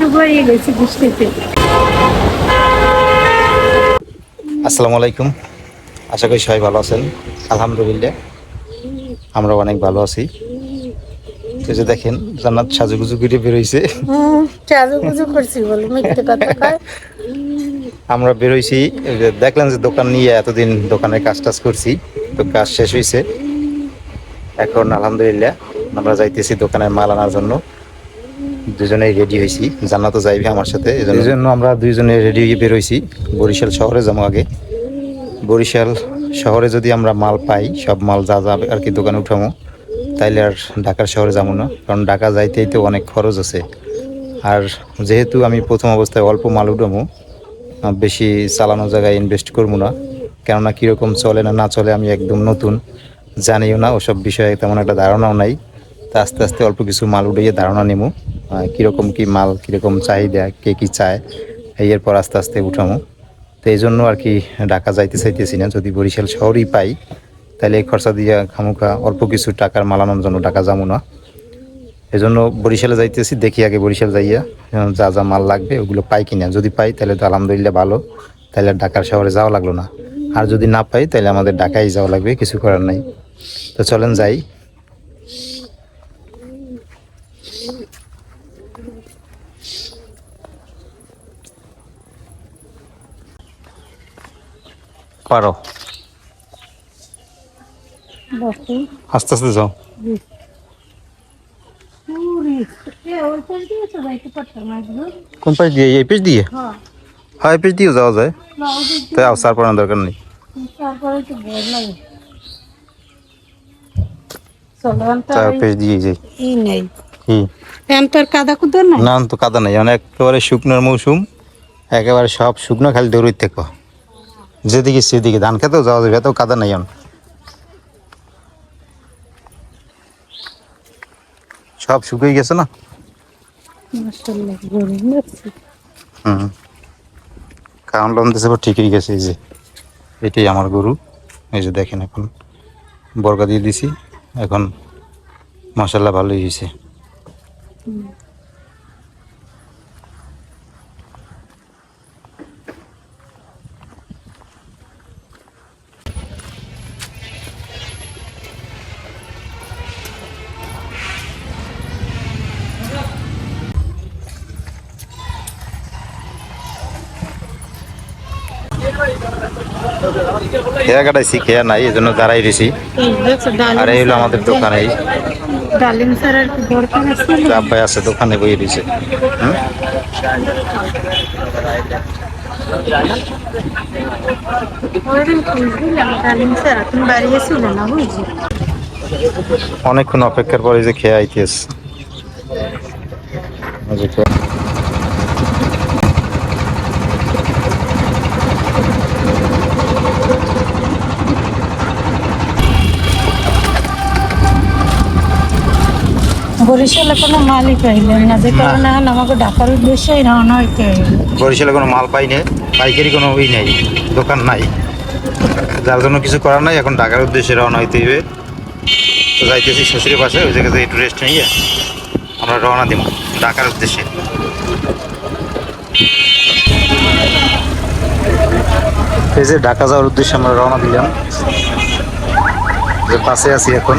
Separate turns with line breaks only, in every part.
ডুবাইয়ে গেছি বৃষ্টিতে।
আসসালামু আলাইকুম। আশা করি সবাই ভালো আছেন। আলহামদুলিল্লাহ আমরা অনেক ভালো আছি। যে দেখেন জান্নাত সাজুগুজু করে বেরোইছে।
চালু করছি বলো মিথ্যে কথা কয়।
আমরা বেরোইছি এই যে দেখলেন যে দোকান নিয়ে এতদিন দোকানের কাজ টাজ করছি তো কাজ শেষ হয়েছে এখন আলহামদুলিল্লাহ আমরা যাইতেছি দোকানের মাল আনার জন্য। দুজনেই রেডি হয়েছি জান্নাতও যাইবে আমার সাথে এই জন্য আমরা দুইজনে রেডি হয়ে বেরোইছি বরিশাল শহরে যাব আগে। বরিশাল শহরে যদি আমরা মাল পাই, সব মাল যা যা আর কি দোকানে উঠামো, তাইলে আর ঢাকার শহরে যাব না। কারণ ঢাকা যাইতেই তো অনেক খরচ আছে। আর যেহেতু আমি প্রথম অবস্থায় অল্প মাল উঠামো বেশি চালানো জায়গায় ইনভেস্ট করব না। কেননা কীরকম চলে না না চলে আমি একদম নতুন। জানিও না, ওসব বিষয়ে তেমন একটা ধারণাও নাই। তা আস্তে আস্তে অল্প কিছু মাল উঠিয়ে ধারণা নেব কীরকম কী মাল, কীরকম চাহিদা, কে কী চায়, এরপর আস্তে আস্তে উঠামো। তো এই জন্য আর কি ঢাকা যাইতে চাইতেছি না। যদি বরিশাল শহরই পাই, তাহলে এই খরচা দিয়ে খামুখা অল্প কিছু টাকার মাল আনার জন্য ঢাকা যাব না। এই জন্য বরিশালে যাইতেছি, দেখি আগে বরিশাল যাইয়া যা যা মাল লাগবে ওগুলো পাই কিনা। যদি পাই, তাহলে তো আলহামদুলিল্লাহ ভালো। তাহলে ঢাকার শহরে যাওয়া লাগল না। আর যদি না পাই, তাহলে আমাদের ঢাকায় যাওয়া লাগবে, কিছু করার নাই। তো চলেন যাই। পারো। আস্তে আস্তে যাও।
পাশ
কোন পাশ দিয়ে? এই পেজ দিয়ে?
হ্যাঁ।
হ্যাঁ এই পেজ দিয়েও যাওয়া যায়। তাই আসার পড়ানোর দরকার নেই। না তো কাদা নেই। একেবারে শুকনোর মৌসুম। একেবারে সব শুকনো খালি দৌড়ই থেকো যেদিকে সেদিকে, ধান খেতেও যাওয়া যাবে এত কাদা নাই এখন। সব শুকিয়ে গেছে না? হুম। কারণ লোন এবার ঠিকই গেছে, এই যে। এটাই আমার গরু, এই যে দেখেন এখন। বর্গা দিয়ে দিছি, এখন মশাল্লা ভালোই হয়েছে। খেয়া কাটাইছি খেয়া নাই এই জন্য দাঁড়াই দিছি আর এই হলো আমাদের দোকান। আব্বাই আছে দোকানে বইয়ে দিছে। অনেকক্ষণ অপেক্ষার পরে যে খেয়ে আইতেস
বরিশালে কোনো মালিক পাইলেন না যে কারণে এখন আমাকে ডাকার উদ্দেশ্যেই রওনা হইতে
বরিশালে কোনো মাল পাই নেই পাইকারি কোনো ওই নেই দোকান নাই। যার জন্য কিছু করার নাই এখন ঢাকার উদ্দেশ্যে রওনা হইতে হবে তো যাইতেছি শ্বশুরের পাশে ওই জায়গাতে একটু রেস্ট নিয়ে আমরা রওনা দিব ঢাকার উদ্দেশ্যে। এই যে ঢাকা যাওয়ার উদ্দেশ্যে আমরা রওনা দিলাম। যে পাশে আছি এখন।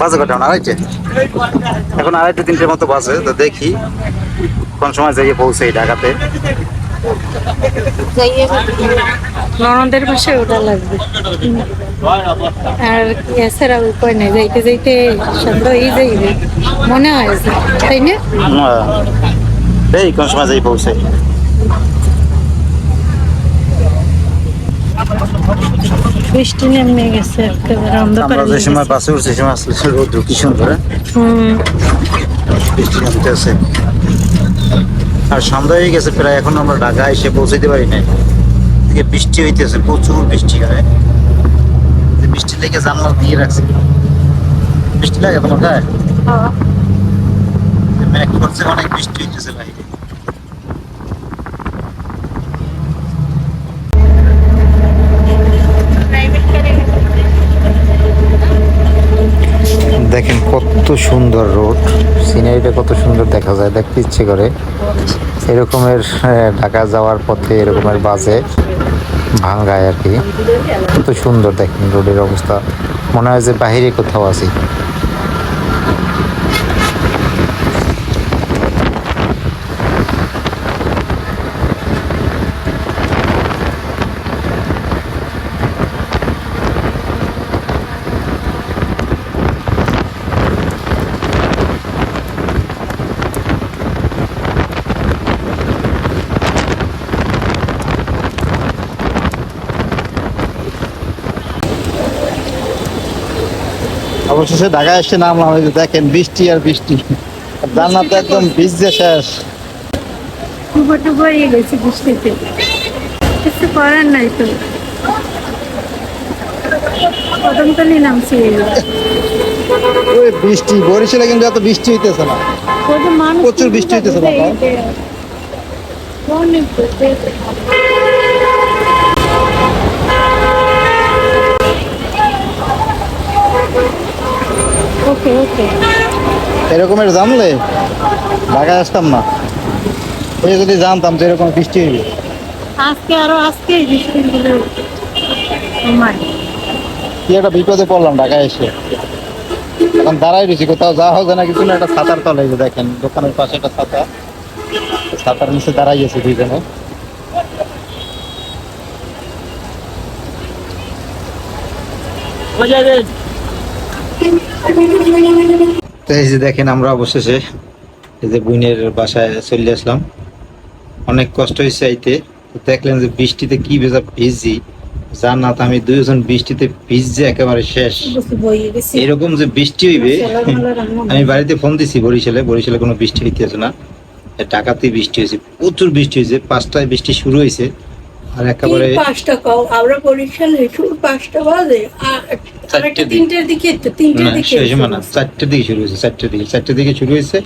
বাজে কটা আড়াইটে? এখন আড়াইটে তিনটের মতো বাজে তো দেখি কোন সময় যাইয়ে পৌঁছাই ঢাকাতে।
ননদের পাশে ওটা লাগবে। আর এছাড়া উপায় নেই যাইতে যাইতে সন্ধ্যা হয়ে যাইবে। মনে হয় তাই না?
এই কোন সময় যাই পৌঁছাই
বৃষ্টি নেমে গেছে একেবারে অন্ধকার
আমরা যে সময়। বাসে উঠছি সে সময় আসলে রোদ্র কি সুন্দর হ্যাঁ?
হুম।
বৃষ্টি নামতেছে আর সন্ধ্যা হয়ে গেছে প্রায় এখন আমরা ঢাকা এসে পৌঁছাইতে পারি নাই। এদিকে বৃষ্টি হইতেছে প্রচুর বৃষ্টি হয়? যে বৃষ্টি লেগে জানলা দিয়ে রাখছে। বৃষ্টি লাগে তোমার গায়ে?
হ্যাঁ।
অনেক বৃষ্টি হইতেছে বাইরে দেখেন কত সুন্দর রোড। সিনারিটা কত সুন্দর দেখা যায়, দেখতে ইচ্ছে করে। এরকমের ঢাকা যাওয়ার পথে এরকমের বাসে ভাঙ্গায় আর কি। কত সুন্দর দেখেন রোডের অবস্থা। মনে হয় যে বাহিরে কোথাও আছি। অবশেষে ঢাকা এসে নামলাম দেখেন বৃষ্টি আর বৃষ্টি। জান্নাত তো একদম ভিজে শেষ।
হয়ে গেছে বৃষ্টিতে। কিছু করার নাই তো। কদমতলি নামছি।
ওই বৃষ্টি বরিশালে কিন্তু এত বৃষ্টি হইতেছে না। প্রচুর বৃষ্টি হইতেছে বাবা।
ওকে ওকে
এরকমের জানলে ঢাকায় আসতাম না। এই যদি জানতাম যে এরকম বৃষ্টি হইবে।
আজকে আরও আজকে বৃষ্টি
কি একটা বিপদে পড়লাম ঢাকায় এসে। এখন দাঁড়াই রয়েছি কোথাও যাওয়া হবে না কিছু না একটা ছাতার তলে যে দেখেন দোকানের পাশে একটা ছাতা। ছাতার নিচে দাঁড়াই গেছে দুইজনে। তো এই যে দেখেন আমরা অবশেষে এই যে বুইনের বাসায় চলে আসলাম। অনেক কষ্ট হয়েছে আইতে। দেখলেন যে বৃষ্টিতে কি ভেজা ভিজছি জান্নাত আমি দুইজন বৃষ্টিতে ভিজছে একেবারে শেষ। এরকম যে বৃষ্টি হইবে আমি বাড়িতে ফোন দিছি বরিশালে। বরিশালে কোনো বৃষ্টি হইতেছে না। এ ঢাকাতে বৃষ্টি হয়েছে প্রচুর বৃষ্টি হয়েছে। পাঁচটায় বৃষ্টি শুরু হয়েছে। আর একেবারে
পাঁচটা কও আমরা বরিশালে পাঁচটা বাজে
চারটে
তিনটের দিকে তিনটের দিকে
সেই সময় না চারটের দিকে শুরু হয়েছে চারটের দিকে চারটের দিকে শুরু হয়েছে।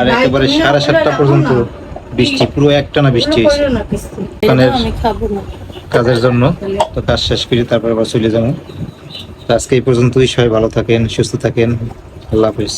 আর একেবারে সাড়ে সাতটা পর্যন্ত বৃষ্টি পুরো একটানা বৃষ্টি হয়েছে। কাজের জন্য তো কাজ শেষ করি তারপর আবার চলে যাব। তো আজকে এই পর্যন্তই সবাই ভালো থাকেন সুস্থ থাকেন আল্লাহ হাফিজ।